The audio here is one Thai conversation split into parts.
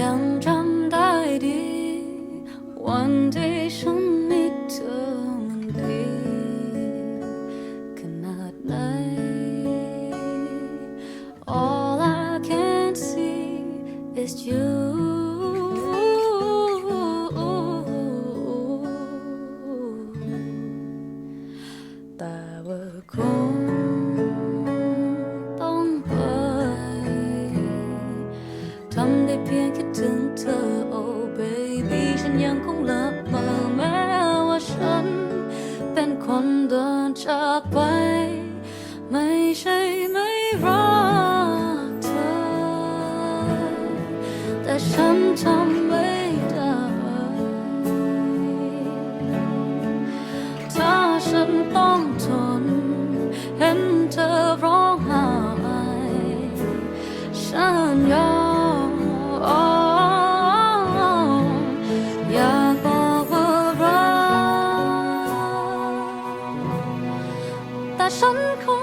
ยังจำได้ดีวันที่ฉันมีเธอมันดีขนาดไหน All I can see is you ทำได้เพียงคิดถึงเธอ oh baby ฉันยังคงหลับเมาแม้ว่าฉัน เป็นคนเดินจากไป ไม่ใช่ไม่รักเธอ แต่ฉันทำไม่ได้ ถ้าฉันต้องทน เห็นเธอร้องไห้ฉันยอม แต่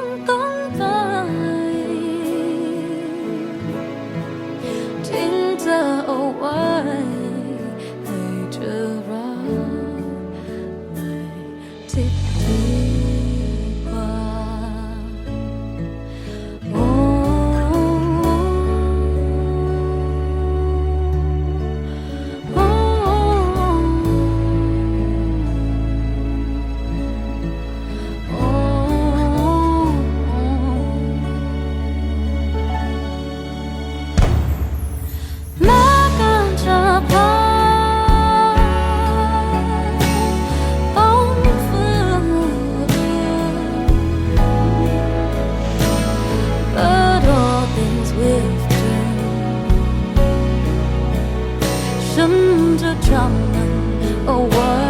change ฉัน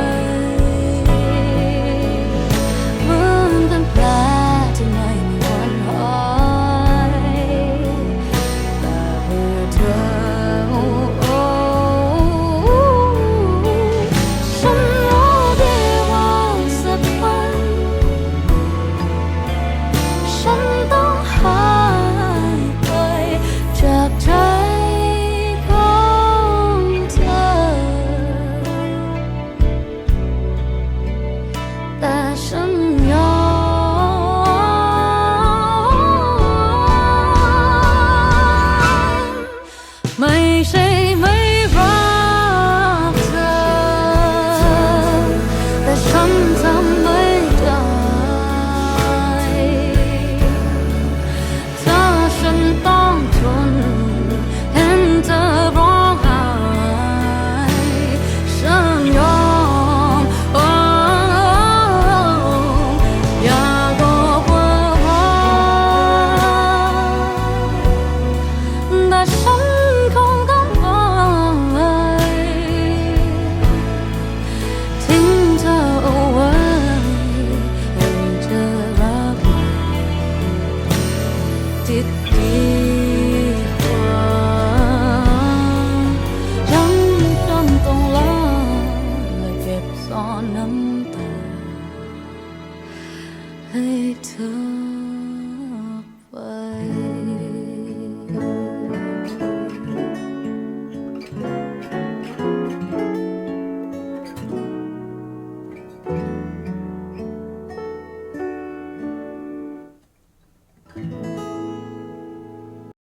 ให้เธอ